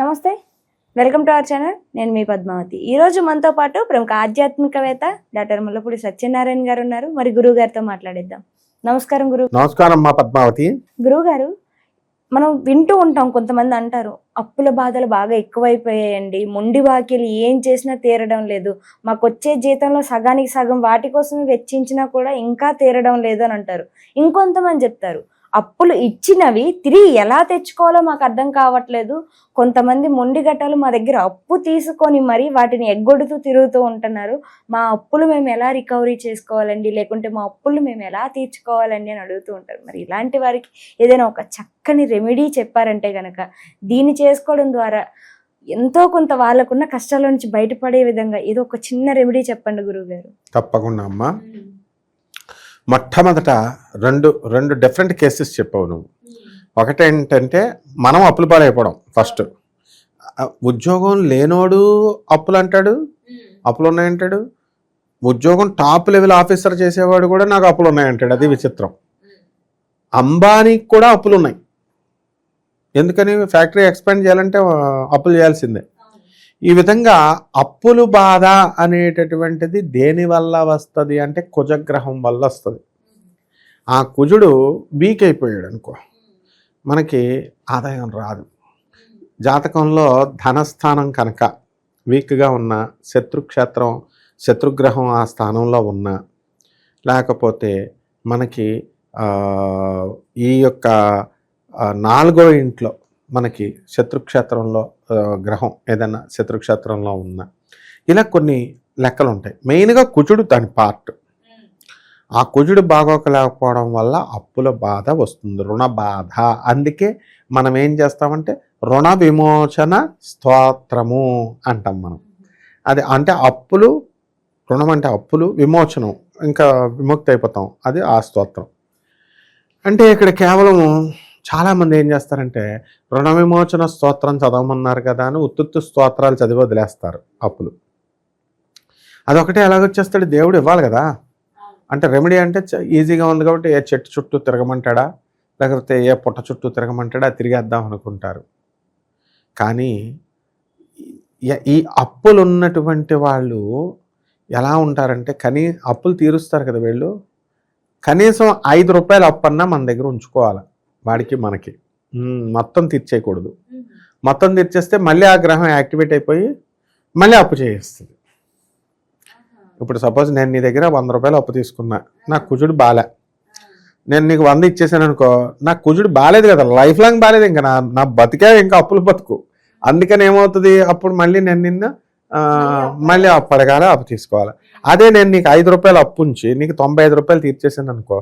నమస్తే. Welcome to our channel. నేను మీ పద్మావతి. ఈ రోజు మనతో పాటు ప్రముఖ ఆధ్యాత్మికవేత్త డాక్టర్ ముల్లపూడి సత్యనారాయణ గారు ఉన్నారు. మరి గురువు గారితో మాట్లాడిద్దాం. నమస్కారం గురువు. నమస్కారం మా పద్మావతి. గురువు గారు మనం వింటూ ఉంటాం కొంతమంది అంటారు అప్పుల బాధలు బాగా ఎక్కువైపోయాయండి. మొండి బాకీలు ఏం చేసినా తీరడం లేదు. మాకు వచ్చే జీతంలో సగానికి సగం వాటి కోసమే వెచ్చించినా కూడా ఇంకా తీరడం లేదు అని అంటారు. ఇంకొంతమంది చెప్తారు అప్పులు ఇచ్చినవి తిరిగి ఎలా తెచ్చుకోవాలో మాకు అర్థం కావట్లేదు. కొంతమంది మొండి గట్టాలు మా దగ్గర అప్పు తీసుకొని మరి వాటిని ఎగ్గొడుతూ తిరుగుతూ ఉంటున్నారు. మా అప్పులు మేము ఎలా రికవరీ చేసుకోవాలండి? లేకుంటే మా అప్పులు మేము ఎలా తీర్చుకోవాలండి అని అడుగుతూ ఉంటారు. మరి ఇలాంటి వారికి ఏదైనా ఒక చక్కని రెమెడీ చెప్పారంటే గనక దీన్ని చేసుకోవడం ద్వారా ఎంతో కొంత వాళ్ళకున్న కష్టాల నుంచి బయటపడే విధంగా ఏదో ఒక చిన్న రెమెడీ చెప్పండి గురువు గారు తప్పకుండా అమ్మా. మొట్టమొదట రెండు రెండు డిఫరెంట్ కేసెస్ చెప్పావు నువ్వు. ఒకటేంటంటే మనం అప్పులు పాలైపోవడం ఫస్ట్ ఉద్యోగం లేనోడు అప్పులు అంటాడు? అప్పులు ఉన్నాయంటాడు? ఉద్యోగం టాప్ లెవెల్ ఆఫీసర్ చేసేవాడు కూడా నాకు అప్పులు ఉన్నాయంటాడు అది విచిత్రం. అంబానీకి కూడా అప్పులు ఉన్నాయి. ఎందుకని? ఫ్యాక్టరీ ఎక్స్పాండ్ చేయాలంటే అప్పులు చేయాల్సిందే. ఈ విధంగా అప్పులు బాధ అనేటటువంటిది దేని వల్ల వస్తుంది అంటే కుజగ్రహం వల్ల వస్తుంది. ఆ కుజుడు వీక్ అయిపోయాడు అనుకో. మనకి ఆదాయం రాదు. జాతకంలో ధనస్థానం కనుక వీక్గా ఉన్న శత్రుక్షేత్రం శత్రుగ్రహం ఆ స్థానంలో ఉన్న లేకపోతే మనకి ఈ యొక్క నాలుగో ఇంట్లో మనకి శత్రుక్షేత్రంలో గ్రహం ఏదైనా శత్రుక్షేత్రంలో ఉన్న ఇలా కొన్ని లెక్కలు ఉంటాయి మెయిన్గా కుజుడు దాని పార్ట్. ఆ కుజుడు బాగోకలేకపోవడం వల్ల అప్పుల బాధ వస్తుంది రుణ బాధ. అందుకే మనం ఏం చేస్తామంటే రుణ విమోచన స్తోత్రము అంటాం మనం. అది అంటే అప్పులు రుణం అంటే అప్పులు విమోచనం ఇంకా విముక్తి అయిపోతాం అది ఆ స్తోత్రం. అంటే ఇక్కడ కేవలం చాలామంది ఏం చేస్తారంటే రుణ విమోచన స్తోత్రం చదవమన్నారు కదా అని ఉత్తుత్తు స్తోత్రాలు చదివి వదిలేస్తారు అప్పులు. అదొకటే ఎలాగొచ్చేస్తాడు? దేవుడు ఇవ్వాలి కదా. అంటే రెమెడీ అంటే ఈజీగా ఉంది కాబట్టి ఏ చెట్టు చుట్టూ తిరగమంటాడా? లేకపోతే ఏ పుట్ట చుట్టూ తిరగమంటాడా? తిరిగేద్దాం అనుకుంటారు. కానీ ఈ- అప్పులు ఉన్నటువంటి వాళ్ళు ఎలా ఉంటారంటే కనీ అప్పులు తీరుస్తారు కదా వీళ్ళు. కనీసం ఐదు రూపాయలు అప్పన్నా మన దగ్గర ఉంచుకోవాలి? వాడికి మనకి. మొత్తం తీర్చేయకూడదు. మొత్తం తీర్చేస్తే మళ్ళీ ఆ గ్రహం యాక్టివేట్ అయిపోయి మళ్ళీ అప్పు చేయిస్తుంది. ఇప్పుడు సపోజ్ నేను నీ దగ్గర వంద రూపాయలు అప్పు తీసుకున్నా నాకు కుజుడు బాలే. నేను నీకు వంద ఇచ్చేసాను అనుకో నాకు కుజుడు బాలేదు కదా లైఫ్ లాంగ్ బాలేదు ఇంకా నా నా బతికే ఇంకా అప్పులు బతుకు. అందుకని ఏమవుతుంది? అప్పుడు మళ్ళీ నేను నిన్న మళ్ళీ అప్పు అడగాలి అప్పు తీసుకోవాలి. అదే నేను నీకు ఐదు రూపాయలు అప్పు ఉంచి నీకు తొంభై ఐదు రూపాయలు తీర్చేసాను అనుకో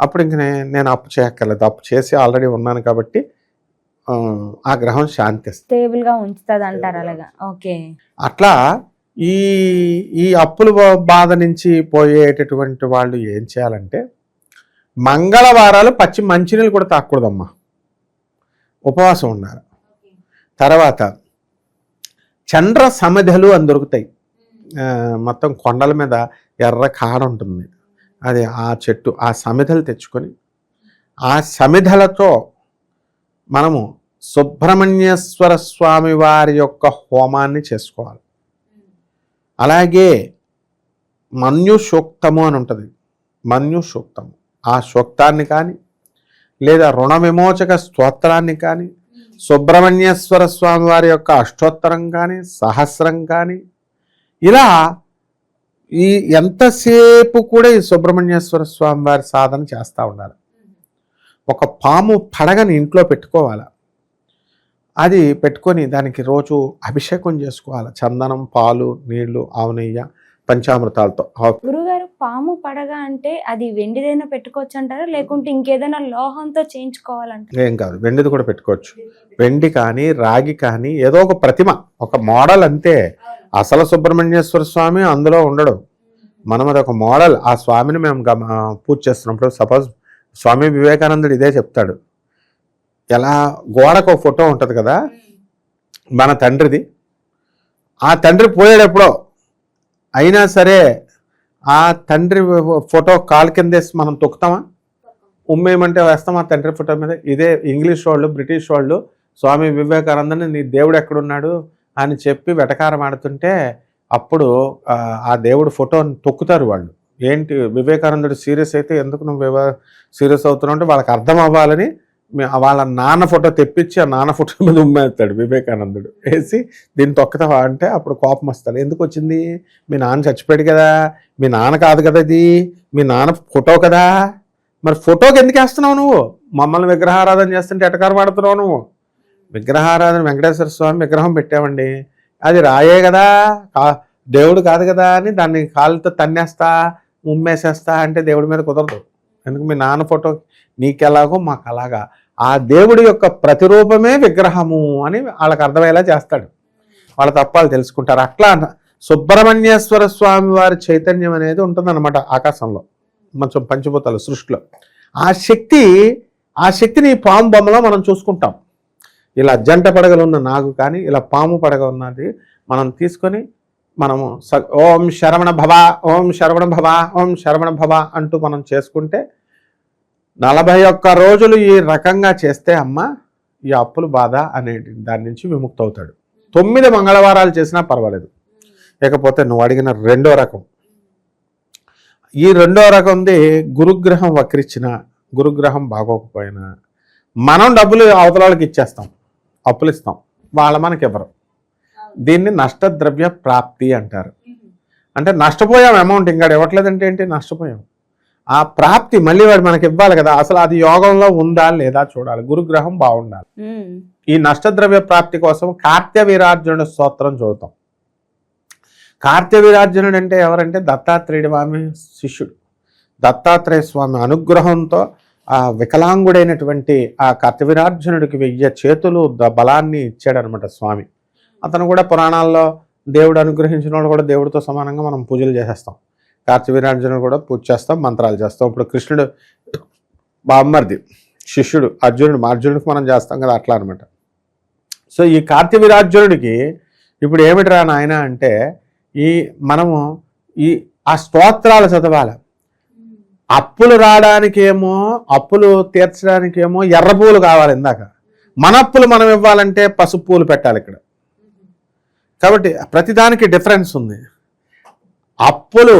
అప్పుడు ఇంక నే- నేను అప్పు చేయక్కర్లేదు. అప్పు చేసి ఆల్రెడీ ఉన్నాను కాబట్టి ఆ, గ్రహం శాంతిస్తుంది స్టేబుల్గా ఉంచుతుంది అంటారు అలాగా ఓకే అట్లా ఈ ఈ అప్పుల బాధ నుంచి పోయేటటువంటి వాళ్ళు ఏం చేయాలంటే మంగళవారాలు పచ్చి మంచినీళ్ళు కూడా తాకూడదమ్మా ఉపవాసం ఉన్నారు తర్వాత చంద్ర సమిధలు అని దొరుకుతాయి. మొత్తం కొండల మీద ఎర్ర కాడ ఉంటుంది. అది ఆ చెట్టు ఆ సమిధలు తెచ్చుకొని ఆ సమిధలతో మనము సుబ్రహ్మణ్యేశ్వర స్వామి వారి యొక్క హోమాన్ని చేసుకోవాలి. అలాగే మన్యు సూక్తము అని ఉంటుంది. మన్యు సూక్తము ఆ సూక్తాన్ని కానీ లేదా రుణ విమోచక స్తోత్రాన్ని కానీ సుబ్రహ్మణ్యేశ్వర స్వామి వారి యొక్క అష్టోత్తరం కానీ సహస్రం కానీ ఇలా ఈ ఎంతసేపు కూడా ఈ సుబ్రహ్మణ్యేశ్వర స్వామి వారి సాధన చేస్తూ ఉండాలి. ఒక పాము పడగని ఇంట్లో పెట్టుకోవాలి? అది పెట్టుకొని దానికి రోజు అభిషేకం చేసుకోవాలి. చందనం పాలు నీళ్ళు ఆవు నెయ్యి పంచామృతాలతో. గురుగారు పాము పడగ అంటే అది వెండిదైనా పెట్టుకోవచ్చు అంటారా లేకుంటే ఇంకేదైనా లోహంతో చేయించుకోవాలంటారా? ఏం కాదు వెండిది కూడా పెట్టుకోవచ్చు. వెండి కానీ రాగి కానీ ఏదో ఒక ప్రతిమ ఒక మోడల్ అంతే. అసలు సుబ్రహ్మణ్యేశ్వర స్వామి అందులో ఉండడు. మనం అది ఒక మోడల్. ఆ స్వామిని మేము గమ పూజ చేస్తున్నప్పుడు సపోజ్ స్వామి వివేకానందుడు ఇదే చెప్తాడు. ఎలా గోడకు ఒక ఫోటో ఉంటుంది కదా? మన తండ్రిది. ఆ తండ్రి పోయాడెప్పుడో అయినా సరే ఆ తండ్రి ఫోటో కాలు కిందేసి మనం తొక్కుతామా? ఉమ్మేయమంటే వేస్తాం ఆ తండ్రి ఫోటో మీద? ఇదే ఇంగ్లీష్ వాళ్ళు బ్రిటిష్ వాళ్ళు స్వామి వివేకానందని నీ దేవుడు ఎక్కడున్నాడు? అని చెప్పి వెటకారం ఆడుతుంటే అప్పుడు ఆ, దేవుడు ఫోటోని తొక్కుతారు వాళ్ళు. ఏంటి వివేకానందుడు సీరియస్ అయితే ఎందుకు నువ్వు సీరియస్ అవుతున్నావు అంటే వాళ్ళకి అర్థం అవ్వాలని వాళ్ళ నాన్న ఫోటో తెప్పించి ఆ నాన్న ఫోటో మీద ఉమ్మేస్తాడు వివేకానందుడు. వేసి దీన్ని తొక్కుతావా అంటే అప్పుడు కోపం వస్తాడు ఎందుకు వచ్చింది? మీ నాన్న చచ్చిపోయాడు కదా. మీ నాన్న కాదు కదా ఇది. మీ నాన్న ఫోటో కదా. మరి ఫోటోకి ఎందుకు వేస్తున్నావు నువ్వు? మమ్మల్ని విగ్రహారాధన చేస్తుంటే ఎటకారు పడుతున్నావు నువ్వు? విగ్రహారాధన వెంకటేశ్వర స్వామి విగ్రహం పెట్టామండి. అది రాయే కదా. కా- దేవుడు కాదు కదా అని దాన్ని కాళ్ళతో తన్నేస్తా ఉమ్మేసేస్తా అంటే దేవుడి మీద కుదరదు. ఎందుకు మీ నాన్న ఫోటో? నీకెలాగో మాకు అలాగా ఆ దేవుడి యొక్క ప్రతిరూపమే విగ్రహము అని వాళ్ళకి అర్థమయ్యేలా చేస్తాడు. వాళ్ళ తప్పాలు తెలుసుకుంటారు. అట్లా సుబ్రహ్మణ్యేశ్వర స్వామి వారి చైతన్యం అనేది ఉంటుందన్నమాట ఆకాశంలో. కొంచెం పంచభూతాలు సృష్టిలో. ఆ శక్తి ఆ శక్తిని పాము బొమ్మలో మనం చూసుకుంటాం. ఇలా జంట పడగలు ఉన్న నాగు కానీ ఇలా పాము పడగ ఉన్నది మనం తీసుకొని మనము స- ఓం శరవణ భవ ఓం శరవణ భవ ఓం శరవణ భవ అంటూ మనం చేసుకుంటే నలభై ఒక్క రోజులు ఈ రకంగా చేస్తే అమ్మ ఈ అప్పుల బాధ అనే దాని నుంచి విముక్త అవుతాడు తొమ్మిది మంగళవారాలు చేసినా పర్వాలేదు. లేకపోతే నువ్వు అడిగిన రెండో రకం. ఈ రెండో రకంది గురుగ్రహం వక్రిచ్చిన గురుగ్రహం బాగోకపోయినా మనం డబ్బులు అవతల వాళ్ళకి ఇచ్చేస్తాం. అప్పులు ఇస్తాం వాళ్ళ మనకి ఇవ్వరు దీన్ని నష్టద్రవ్య ప్రాప్తి అంటారు. అంటే నష్టపోయాం అమౌంట్ ఇంకా ఇవ్వట్లేదంటే ఏంటి? నష్టపోయాం. ఆ ప్రాప్తి మళ్ళీ వాడు మనకి ఇవ్వాలి కదా. అసలు అది యోగంలో ఉందా లేదా చూడాలి. గురుగ్రహం బాగుండాలి. ఉమ్. ఈ నష్టద్రవ్య ప్రాప్తి కోసం కార్త్య వీరార్జునుడు స్తోత్రం చదువుతాం. కార్త్య వీరార్జునుడు అంటే ఎవరంటే? దత్తాత్రేయుడి స్వామి శిష్యుడు. దత్తాత్రేయ స్వామి అనుగ్రహంతో ఆ వికలాంగుడైనటువంటి ఆ కార్తవీరార్జునుడికి వెయ్యి చేతులు బలాన్ని ఇచ్చాడనమాట స్వామి. అతను కూడా పురాణాల్లో దేవుడు అనుగ్రహించిన వాళ్ళు కూడా దేవుడితో సమానంగా మనం పూజలు చేసేస్తాం. కార్తవీరార్జునుడు కూడా పూజ చేస్తాం మంత్రాలు చేస్తాం. ఇప్పుడు కృష్ణుడు బామ్మర్ది శిష్యుడు అర్జునుడు అర్జునుడికి మనం చేస్తాం కదా అట్లా అనమాట సో ఈ కార్తవీరార్జునుడికి ఇప్పుడు ఏమిటిరా నాయన అంటే ఈ మనము ఈ ఆ స్తోత్రాలు చదవాలి. అప్పులు రావడానికేమో అప్పులు తీర్చడానికేమో ఎర్ర పూలు కావాలి ఇందాక. మన అప్పులు మనం ఇవ్వాలంటే పసుపు పూలు పెట్టాలి ఇక్కడ. కాబట్టి ప్రతిదానికి డిఫరెన్స్ ఉంది. అప్పులు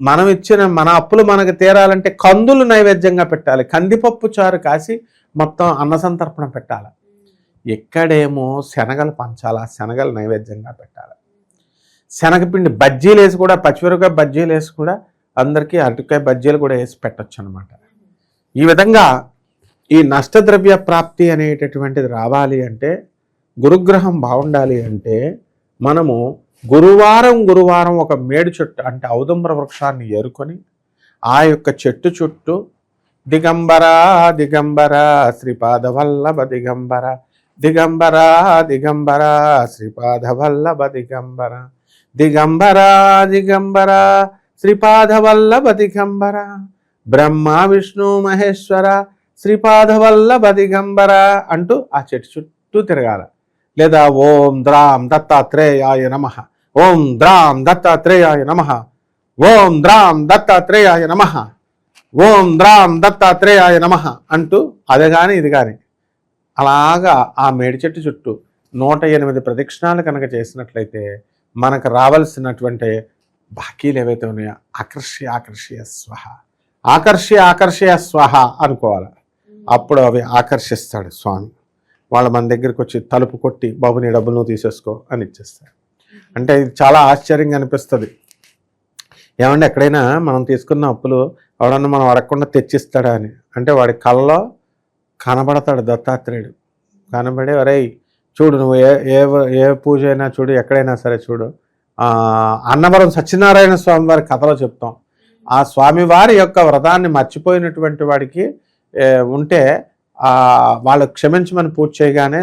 మనం ఇచ్చిన మన అప్పులు మనకు తీరాలంటే కందులు నైవేద్యంగా పెట్టాలి. కందిపప్పు చారు కాసి మొత్తం అన్న సంతర్పణ పెట్టాలి. ఎక్కడేమో శనగలు పంచాలా శనగలు నైవేద్యంగా పెట్టాలి. శనగపిండి బజ్జీలు వేసి కూడా పచ్చిమిరపకాయ బజ్జీలు వేసి కూడా అందరికీ అరటికాయ బజ్జీలు కూడా వేసి పెట్టొచ్చు అనమాట ఈ విధంగా ఈ నష్టద్రవ్య ప్రాప్తి అనేటటువంటిది రావాలి అంటే గురుగ్రహం బాగుండాలి అంటే మనము గురువారం గురువారం ఒక మేడు చెట్టు అంటే ఔదంబర వృక్షాన్ని ఏరుకొని ఆ యొక్క చెట్టు చుట్టూ దిగంబర దిగంబర శ్రీపాద వల్లభ దిగంబర దిగంబర దిగంబరా శ్రీపాద వల్లభ దిగంబర దిగంబర దిగంబర శ్రీపాద వల్లభ దిగంబర బ్రహ్మ విష్ణు మహేశ్వర శ్రీపాద వల్లభ దిగంబర అంటూ ఆ చెట్టు చుట్టూ తిరగాల. లేదా ఓం ద్రాం దత్తాత్రేయాయ నమ. ఓం ద్రాం దత్తాత్రేయాయ నమ. ఓం ద్రాం దత్తాత్రేయాయ నమ. ఓం ద్రాం దత్తాత్రేయాయ నమ అంటూ అదే కానీ ఇది కానీ అలాగా ఆ మేడి చెట్టు చుట్టూ నూట ఎనిమిది ప్రదక్షిణాలు కనుక చేసినట్లయితే మనకు రావాల్సినటువంటి బాకీలు ఏవైతే ఉన్నాయో ఆకర్షి ఆకర్షయ స్వహ. ఆకర్షి ఆకర్షయ స్వహ అనుకోవాలి. అప్పుడు అవి ఆకర్షిస్తాడు స్వామి. వాళ్ళు మన దగ్గరికి వచ్చి తలుపు కొట్టి బాబు నీ డబ్బులు నువ్వు తీసేసుకో అని ఇచ్చేస్తాడు అంటే ఇది చాలా ఆశ్చర్యంగా అనిపిస్తుంది. ఏమంటే ఎక్కడైనా మనం తీసుకున్న అప్పులు ఎవడన్నా మనం అడగకుండా తెచ్చిస్తాడా అని. అంటే వాడి కళ్ళలో కనబడతాడు దత్తాత్రేయుడు. కనబడి ఒరేయ్ చూడు నువ్వు ఏ ఏ ఏ పూజ అయినా చూడు ఎక్కడైనా సరే చూడు. అన్నవరం సత్యనారాయణ స్వామి వారి కథలో చెప్తాం. ఆ స్వామివారి యొక్క వ్రతాన్ని మర్చిపోయినటువంటి వాడికి ఉంటే వాళ్ళు క్షమించమని పూజ చేయగానే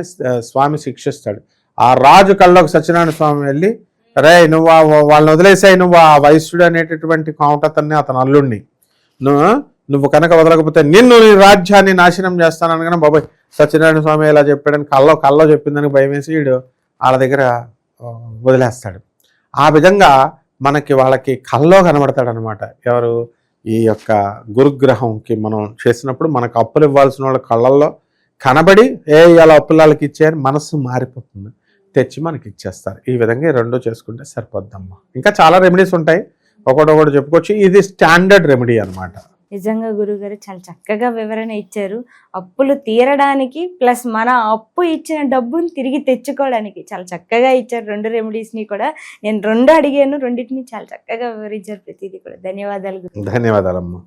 స్వామి శిక్షిస్తాడు. ఆ రాజు కళ్ళలోకి సత్యనారాయణ స్వామి వెళ్ళి రే నువ్వు వాళ్ళని వదిలేసాయి నువ్వు ఆ వయస్సుడు అనేటటువంటి కాంటతన్ని అతను అల్లుణ్ణి. నువ్వు నువ్వు కనుక వదలకపోతే నిన్ను నీ రాజ్యాన్ని నాశనం చేస్తాను అనగానే బాబాయ్ సత్యనారాయణ స్వామి ఇలా చెప్పాడని కల్లో కల్లో చెప్పిందని భయం వేసి వీడు వాళ్ళ దగ్గర వదిలేస్తాడు. ఆ విధంగా మనకి వాళ్ళకి కల్లో కనబడతాడు అనమాట ఎవరు? ఈ యొక్క గురుగ్రహంకి మనం చేసినప్పుడు మనకు అప్పులు ఇవ్వాల్సిన వాళ్ళ కళ్ళల్లో కనబడి ఏ ఇలా అప్పులాలకి ఇచ్చేయని మనస్సు మారిపోతుంది. తెచ్చి మనకి ఇచ్చేస్తారు. ఈ విధంగా రెండు చేసుకుంటే సరిపోద్దమ్మా. ఇంకా చాలా రెమెడీస్ ఉంటాయి. ఒకటి ఒకటి చెప్పుకోవచ్చు. ఇది స్టాండర్డ్ రెమెడీ అనమాట నిజంగా గురుగారు చాలా చక్కగా వివరణ ఇచ్చారు. అప్పులు తీరడానికి ప్లస్ మన అప్పు ఇచ్చిన డబ్బుని తిరిగి తెచ్చుకోవడానికి చాలా చక్కగా ఇచ్చారు. రెండు రెమెడీస్ని కూడా నేను రెండు అడిగాను. రెండింటిని చాలా చక్కగా వివరించారు. ప్రతిదీ కూడా ధన్యవాదాలు ధన్యవాదాలమ్మా.